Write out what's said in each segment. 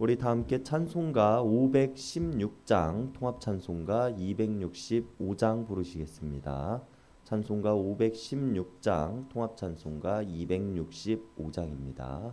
우리 다 함께 찬송가 516장 통합 찬송가 265장 부르시겠습니다. 찬송가 516장 통합 찬송가 265장입니다.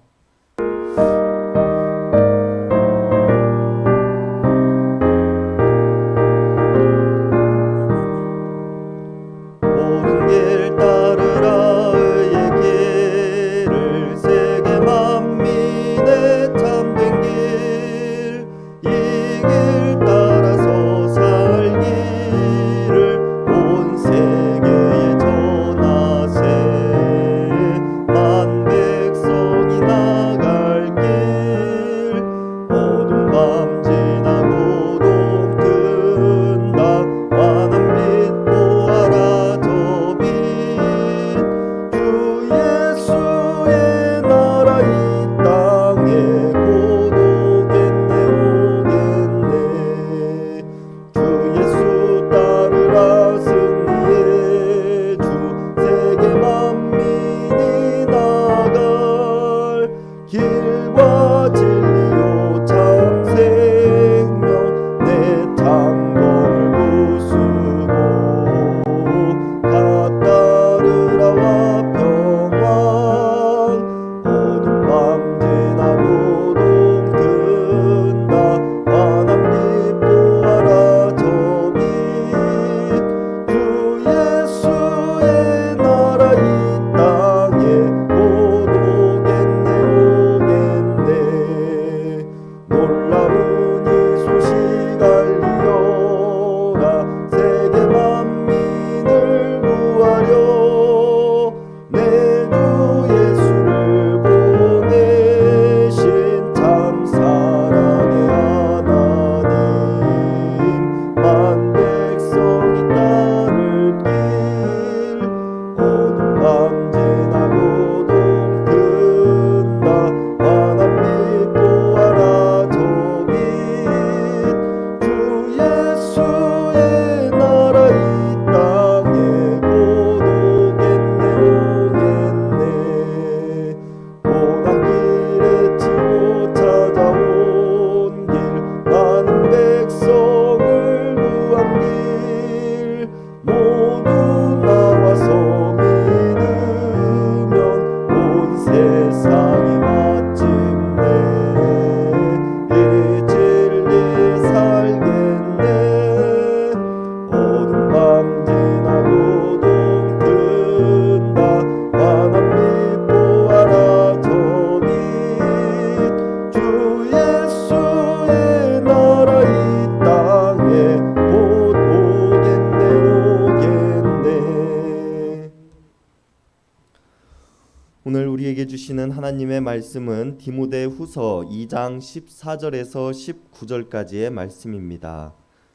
주시는 하나님의 말씀은 디모데 후서 2장 14절에서 19절까지의 말씀입니다.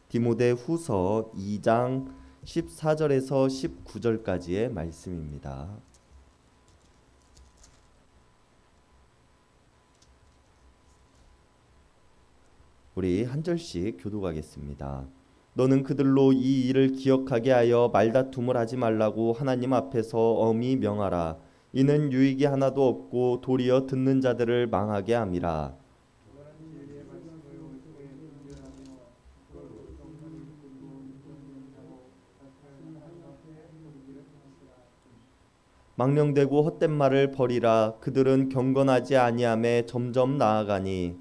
디모데 후서 2장 14절에서 19절까지의 말씀입니다. 우리 한 절씩 교독하겠습니다. 너는 그들로 이 일을 기억하게 하여 말다툼을 하지 말라고 하나님 앞에서 엄히 명하라. 이는 유익이 하나도 없고 도리어 듣는 자들을 망하게 함이라. 망령되고 헛된 말을 버리라. 그들은 경건하지 아니함에 점점 나아가니.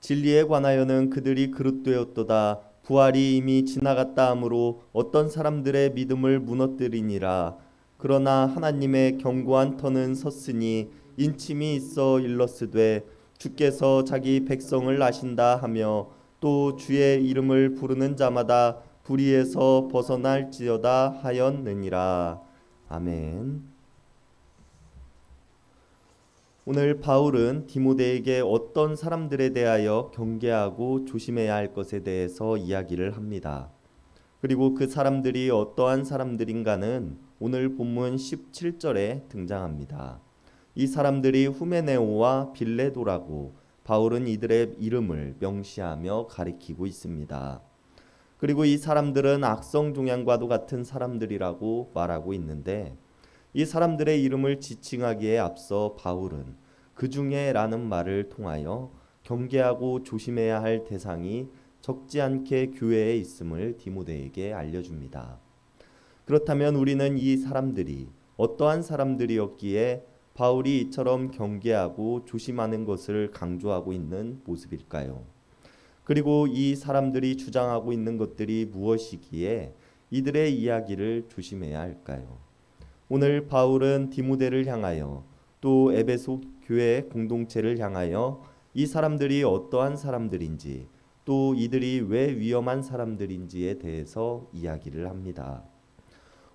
진리에 관하여는 그들이 그릇되었도다. 부활이 이미 지나갔다 하므로 어떤 사람들의 믿음을 무너뜨리니라. 그러나 하나님의 견고한 터는 섰으니 인침이 있어 일러스되 주께서 자기 백성을 아신다 하며 또 주의 이름을 부르는 자마다 불의에서 벗어날지어다 하였느니라. 아멘. 오늘 바울은 디모데에게 어떤 사람들에 대하여 경계하고 조심해야 할 것에 대해서 이야기를 합니다. 그리고 그 사람들이 어떠한 사람들인가는 오늘 본문 17절에 등장합니다. 이 사람들이 후메네오와 빌레도라고 바울은 이들의 이름을 명시하며 가리키고 있습니다. 그리고 이 사람들은 악성 종양과도 같은 사람들이라고 말하고 있는데 이 사람들의 이름을 지칭하기에 앞서 바울은 그 중에라는 말을 통하여 경계하고 조심해야 할 대상이 적지 않게 교회에 있음을 디모데에게 알려줍니다. 그렇다면 우리는 이 사람들이 어떠한 사람들이었기에 바울이 이처럼 경계하고 조심하는 것을 강조하고 있는 모습일까요? 그리고 이 사람들이 주장하고 있는 것들이 무엇이기에 이들의 이야기를 조심해야 할까요? 오늘 바울은 디모데를 향하여 또 에베소 교회 공동체를 향하여 이 사람들이 어떠한 사람들인지 또 이들이 왜 위험한 사람들인지에 대해서 이야기를 합니다.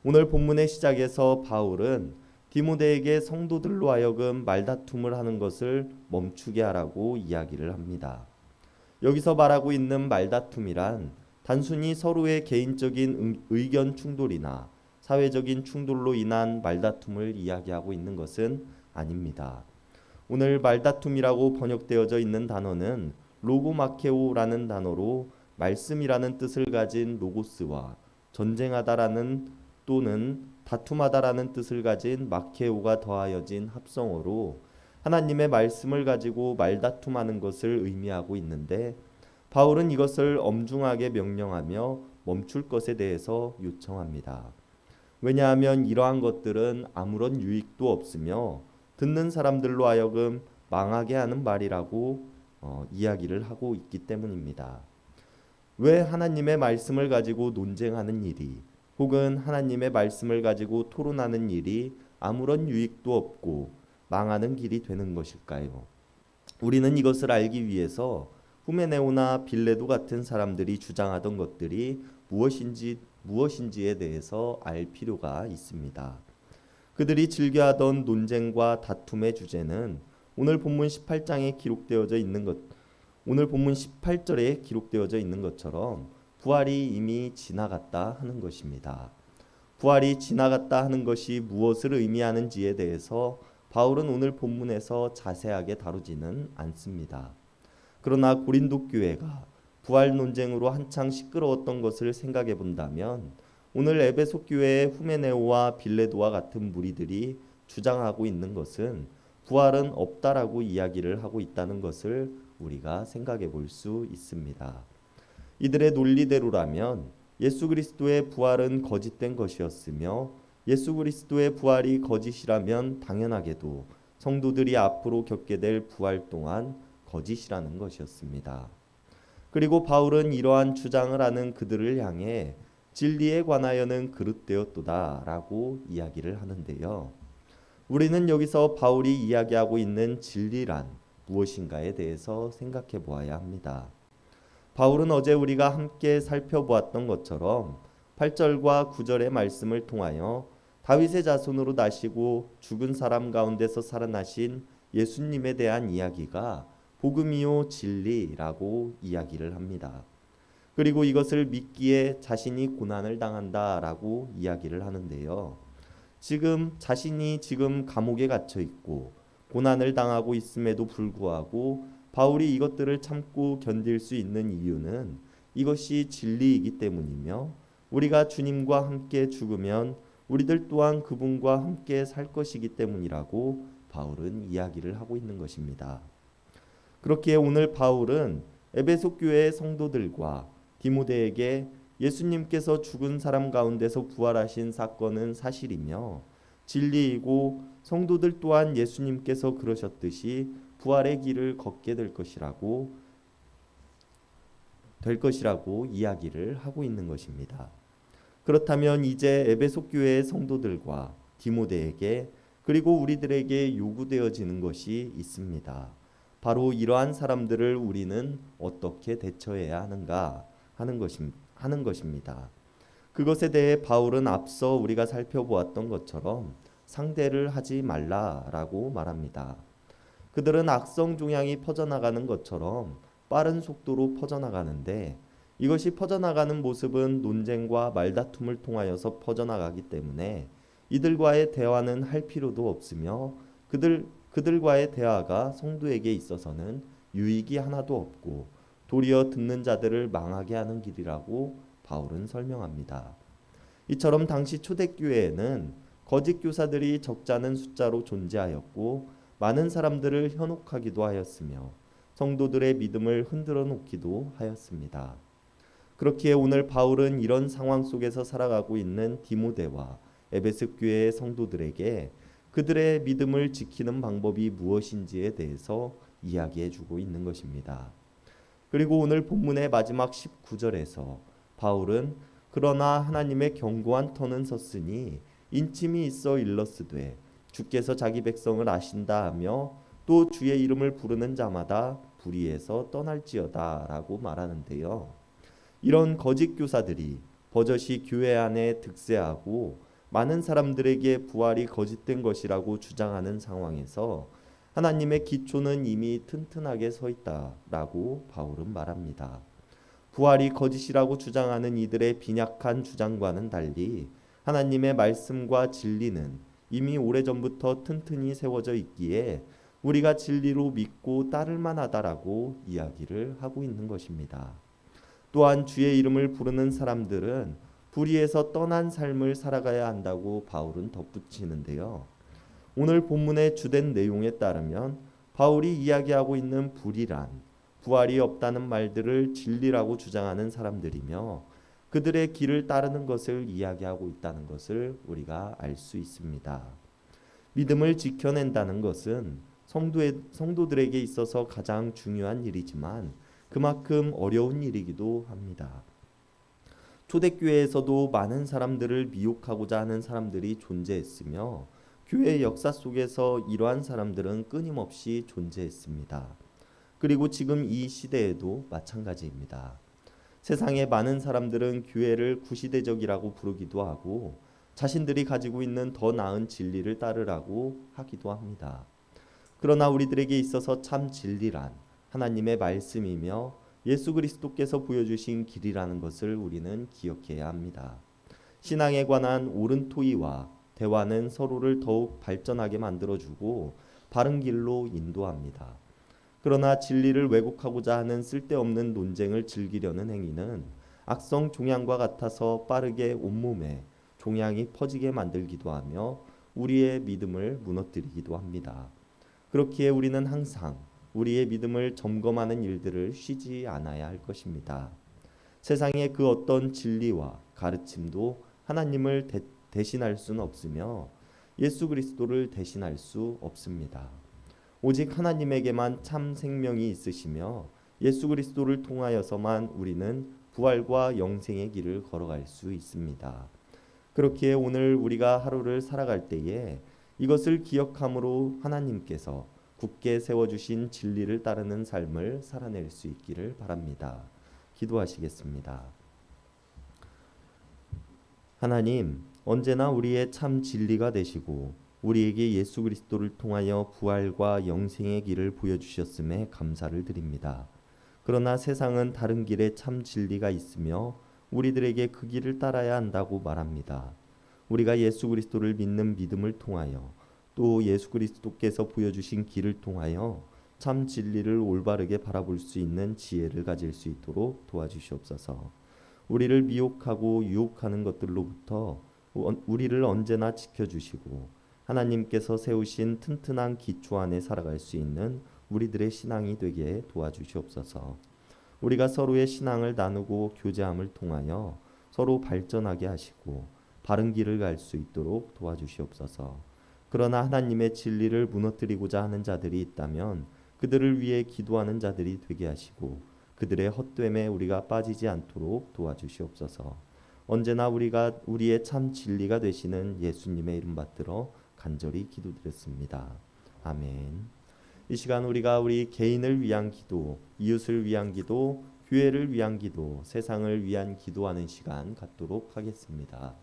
오늘 본문의 시작에서 바울은 디모데에게 성도들로 하여금 말다툼을 하는 것을 멈추게 하라고 이야기를 합니다. 여기서 말하고 있는 말다툼이란 단순히 서로의 개인적인 의견 충돌이나 사회적인 충돌로 인한 말다툼을 이야기하고 있는 것은 아닙니다. 오늘 말다툼이라고 번역되어져 있는 단어는 로고마케오라는 단어로 말씀이라는 뜻을 가진 로고스와 전쟁하다라는 또는 다툼하다라는 뜻을 가진 마케오가 더하여진 합성어로 하나님의 말씀을 가지고 말다툼하는 것을 의미하고 있는데 바울은 이것을 엄중하게 명령하며 멈출 것에 대해서 요청합니다. 왜냐하면 이러한 것들은 아무런 유익도 없으며 듣는 사람들로 하여금 망하게 하는 말이라고 어, 이야기를 하고 있기 때문입니다. 왜 하나님의 말씀을 가지고 논쟁하는 일이 혹은 하나님의 말씀을 가지고 토론하는 일이 아무런 유익도 없고 망하는 길이 되는 것일까요? 우리는 이것을 알기 위해서 후메네오나 빌레도 같은 사람들이 주장하던 것들이 무엇인지 무엇인지에 대해서 알 필요가 있습니다. 그들이 즐겨하던 논쟁과 다툼의 주제는 오늘 본문 18장에 기록되어져 있는 것 오늘 본문 18절에 기록되어져 있는 것처럼 부활이 이미 지나갔다 하는 것입니다. 부활이 지나갔다 하는 것이 무엇을 의미하는지에 대해서 바울은 오늘 본문에서 자세하게 다루지는 않습니다. 그러나 고린도 교회가 부활 논쟁으로 한창 시끄러웠던 것을 생각해 본다면 오늘 에베소 교회의 후메네오와 빌레도와 같은 무리들이 주장하고 있는 것은 부활은 없다라고 이야기를 하고 있다는 것을 우리가 생각해 볼 수 있습니다. 이들의 논리대로라면 예수 그리스도의 부활은 거짓된 것이었으며 예수 그리스도의 부활이 거짓이라면 당연하게도 성도들이 앞으로 겪게 될 부활 또한 거짓이라는 것이었습니다. 그리고 바울은 이러한 주장을 하는 그들을 향해 진리에 관하여는 그릇되었도다라고 이야기를 하는데요. 우리는 여기서 바울이 이야기하고 있는 진리란 무엇인가에 대해서 생각해 보아야 합니다. 바울은 어제 우리가 함께 살펴보았던 것처럼 8절과 9절의 말씀을 통하여 다윗의 자손으로 나시고 죽은 사람 가운데서 살아나신 예수님에 대한 이야기가 복음이요 진리라고 이야기를 합니다. 그리고 이것을 믿기에 자신이 고난을 당한다라고 이야기를 하는데요. 지금 자신이 지금 감옥에 갇혀 있고 고난을 당하고 있음에도 불구하고 바울이 이것들을 참고 견딜 수 있는 이유는 이것이 진리이기 때문이며 우리가 주님과 함께 죽으면 우리들 또한 그분과 함께 살 것이기 때문이라고 바울은 이야기를 하고 있는 것입니다. 그렇기에 오늘 바울은 에베소 교회의 성도들과 디모데에게 예수님께서 죽은 사람 가운데서 부활하신 사건은 사실이며 진리이고 성도들 또한 예수님께서 그러셨듯이 부활의 길을 걷게 될 것이라고 될 것이라고 이야기를 하고 있는 것입니다. 그렇다면 이제 에베소 교회의 성도들과 디모데에게 그리고 우리들에게 요구되어지는 것이 있습니다. 바로 이러한 사람들을 우리는 어떻게 대처해야 하는가 하는 것임, 하는 것입니다. 그것에 대해 바울은 앞서 우리가 살펴보았던 것처럼 상대를 하지 말라라고 말합니다. 그들은 악성 종양이 퍼져나가는 것처럼 빠른 속도로 퍼져나가는데 이것이 퍼져나가는 모습은 논쟁과 말다툼을 통하여서 퍼져나가기 때문에 이들과의 대화는 할 필요도 없으며 그들 그들과의 대화가 성도에게 있어서는 유익이 하나도 없고 도리어 듣는 자들을 망하게 하는 길이라고 바울은 설명합니다. 이처럼 당시 초대교회에는 거짓 교사들이 적지 않은 숫자로 존재하였고 많은 사람들을 현혹하기도 하였으며 성도들의 믿음을 흔들어 놓기도 하였습니다. 그렇기에 오늘 바울은 이런 상황 속에서 살아가고 있는 디모데와 에베스 교회의 성도들에게 그들의 믿음을 지키는 방법이 무엇인지에 대해서 이야기해 주고 있는 것입니다. 그리고 오늘 본문의 마지막 19절에서 바울은 그러나 하나님의 견고한 터는 섰으니 인침이 있어 일러스되 주께서 자기 백성을 아신다 하며 또 주의 이름을 부르는 자마다 불의에서 떠날지어다라고 말하는데요. 이런 거짓 교사들이 버젓이 교회 안에 득세하고 많은 사람들에게 부활이 거짓된 것이라고 주장하는 상황에서 하나님의 기초는 이미 튼튼하게 서 있다라고 바울은 말합니다. 부활이 거짓이라고 주장하는 이들의 빈약한 주장과는 달리 하나님의 말씀과 진리는 이미 오래전부터 튼튼히 세워져 있기에 우리가 진리로 믿고 따를 만하다라고 이야기를 하고 있는 것입니다. 또한 주의 이름을 부르는 사람들은 불의에서 떠난 삶을 살아가야 한다고 바울은 덧붙이는데요. 오늘 본문의 주된 내용에 따르면 바울이 이야기하고 있는 불이란 부활이 없다는 말들을 진리라고 주장하는 사람들이며 그들의 길을 따르는 것을 이야기하고 있다는 것을 우리가 알 수 있습니다. 믿음을 지켜낸다는 것은 성도의, 성도들에게 있어서 가장 중요한 일이지만 그만큼 어려운 일이기도 합니다. 초대교회에서도 많은 사람들을 미혹하고자 하는 사람들이 존재했으며 교회 역사 속에서 이러한 사람들은 끊임없이 존재했습니다. 그리고 지금 이 시대에도 마찬가지입니다. 세상의 많은 사람들은 교회를 구시대적이라고 부르기도 하고 자신들이 가지고 있는 더 나은 진리를 따르라고 하기도 합니다. 그러나 우리들에게 있어서 참 진리란 하나님의 말씀이며 예수 그리스도께서 보여주신 길이라는 것을 우리는 기억해야 합니다. 신앙에 관한 옳은 토의와 대화는 서로를 더욱 발전하게 만들어주고 바른 길로 인도합니다. 그러나 진리를 왜곡하고자 하는 쓸데없는 논쟁을 즐기려는 행위는 악성 종양과 같아서 빠르게 온몸에 종양이 퍼지게 만들기도 하며 우리의 믿음을 무너뜨리기도 합니다. 그렇기에 우리는 항상 우리의 믿음을 점검하는 일들을 쉬지 않아야 할 것입니다. 세상의 그 어떤 진리와 가르침도 하나님을 대, 대신할 수는 없으며 예수 그리스도를 대신할 수 없습니다. 오직 하나님에게만 참 생명이 있으시며 예수 그리스도를 통하여서만 우리는 부활과 영생의 길을 걸어갈 수 있습니다. 그렇기에 오늘 우리가 하루를 살아갈 때에 이것을 기억함으로 하나님께서 굳게 세워주신 진리를 따르는 삶을 살아낼 수 있기를 바랍니다. 기도하시겠습니다. 하나님, 언제나 우리의 참 진리가 되시고 우리에게 예수 그리스도를 통하여 부활과 영생의 길을 보여주셨음에 감사를 드립니다. 그러나 세상은 다른 길에 참 진리가 있으며 우리들에게 그 길을 따라야 한다고 말합니다. 우리가 예수 그리스도를 믿는 믿음을 통하여 또 예수 그리스도께서 보여주신 길을 통하여 참 진리를 올바르게 바라볼 수 있는 지혜를 가질 수 있도록 도와주시옵소서. 우리를 미혹하고 유혹하는 것들로부터 우리를 언제나 지켜주시고 하나님께서 세우신 튼튼한 기초 안에 살아갈 수 있는 우리들의 신앙이 되게 도와주시옵소서. 우리가 서로의 신앙을 나누고 교제함을 통하여 서로 발전하게 하시고 바른 길을 갈 수 있도록 도와주시옵소서. 그러나 하나님의 진리를 무너뜨리고자 하는 자들이 있다면 그들을 위해 기도하는 자들이 되게 하시고 그들의 헛됨에 우리가 빠지지 않도록 도와주시옵소서. 언제나 우리가 우리의 참 진리가 되시는 예수님의 이름 받들어 간절히 기도드렸습니다. 아멘. 이 시간 우리가 우리 개인을 위한 기도, 이웃을 위한 기도, 교회를 위한 기도, 세상을 위한 기도하는 시간 갖도록 하겠습니다.